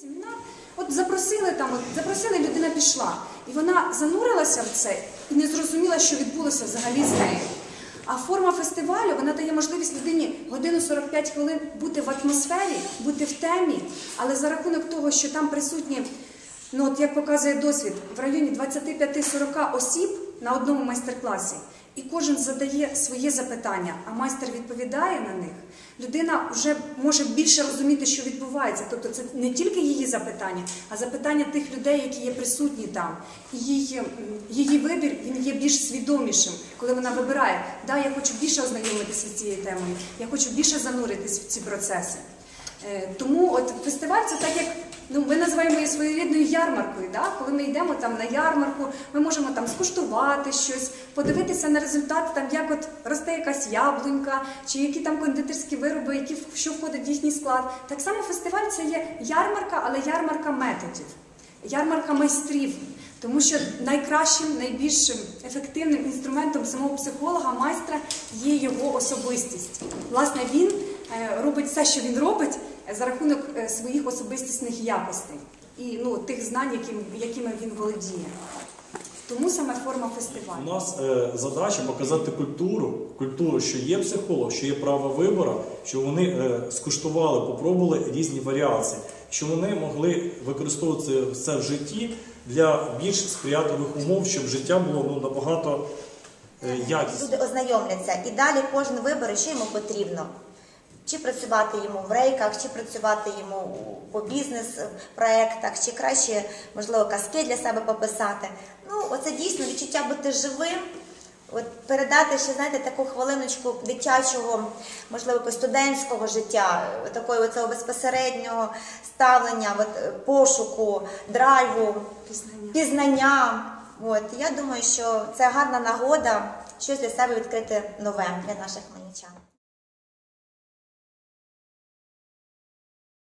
Семінар, от запросили там, от запросили, людина пішла, і вона занурилася в це і не зрозуміла, що відбулося взагалі з нею. А форма фестивалю вона дає можливість людині годину 45 хвилин бути в атмосфері, бути в темі, але за рахунок того, що там присутні, ну от як показує досвід, в районі 25-40 осіб на одному майстер-класі, і кожен задає своє запитання, а майстер відповідає на них. Людина вже може більше розуміти, що відбувається. Тобто це не тільки її запитання, а запитання тих людей, які є присутні там. І її, її вибір він є більш свідомішим, коли вона вибирає, да, я хочу більше ознайомитися з цією темою, я хочу більше зануритись в ці процеси. Е, Тому от фестиваль це так як ну ми називаємо її своєрідною ярмаркою. Да? Коли ми йдемо там на ярмарку, ми можемо там скуштувати щось, подивитися на результат, там як от росте якась яблунька, чи які там кондитерські вироби, які що входить в їхній склад. Так само фестиваль це є ярмарка, але ярмарка методів, ярмарка майстрів. Тому що найкращим, найбільшим ефективним інструментом самого психолога, майстра є його особистість. Власне, він е, робить все, що він робить, за рахунок е, своїх особистісних якостей і ну, тих знань, яким, якими він володіє. Тому саме форма фестивалю. У нас е, задача показати культуру, культуру, що є психолог, що є право вибору, що вони е, скуштували, попробували різні варіації, що вони могли використовувати це в житті для більш сприятливих умов, щоб життя було ну, набагато е, якісне. Люди ознайомляться і далі кожен вибере, що йому потрібно. Чи працювати йому в рейках, чи працювати йому по бізнес-проектах, чи краще, можливо, казки для себе пописати. Ну, оце дійсно відчуття бути живим, от передати ще, знаєте, таку хвилиночку дитячого, можливо, студентського життя, такого оцього безпосереднього ставлення, от, е, пошуку, драйву, Пізнання. пізнання. От я думаю, що це гарна нагода щось для себе відкрити нове для наших хмельничан.